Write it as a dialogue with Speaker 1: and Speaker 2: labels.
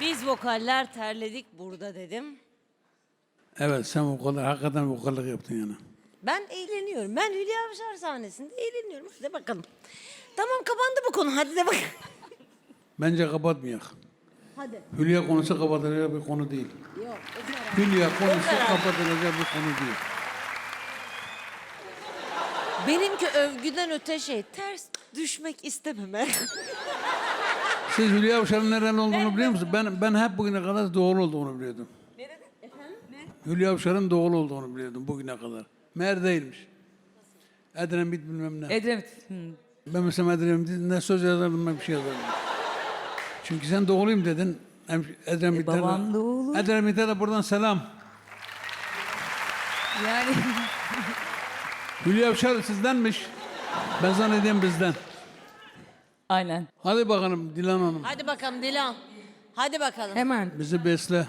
Speaker 1: Biz vokaller terledik burada dedim.
Speaker 2: Evet sen vokal, hakikaten vokallik yaptın yani.
Speaker 1: Ben eğleniyorum. Ben Hülya Avşar sahnesinde eğleniyorum. Hadi bakalım. Tamam kapandı bu konu. Hadi de bak.
Speaker 2: Bence kapatmayak.
Speaker 1: Hadi.
Speaker 2: Hülya konusu kapatılacak bir konu değil.
Speaker 1: Yok.
Speaker 2: Hülya konusu kapatılacak bir konu değil.
Speaker 1: Benimki övgüden öte şey. Ters düşmek istememe.
Speaker 2: Siz Hülya Avşar'ın nereden olduğunu biliyor musunuz? Ben ben hep bugüne kadar doğulu olduğunu biliyordum. Hülya Avşar'ın doğulu olduğunu biliyordum bugüne kadar. Meğer değilmiş. Edremit bilmem ne.
Speaker 3: Edremit. Hı.
Speaker 2: Ben mesela Edremit ne söz yazardım ne bir şey yazardım. Çünkü sen doğuluyum dedin. Edremit'e
Speaker 3: E, babam doğulu.
Speaker 2: Edremit'e de buradan selam.
Speaker 3: Yani
Speaker 2: Hülya Avşar sizdenmiş. Ben zannediyorum bizden.
Speaker 3: Aynen.
Speaker 2: Hadi bakalım Dilan Hanım.
Speaker 1: Hadi bakalım Dilan. Hadi bakalım.
Speaker 3: Hemen.
Speaker 2: Bizi besle.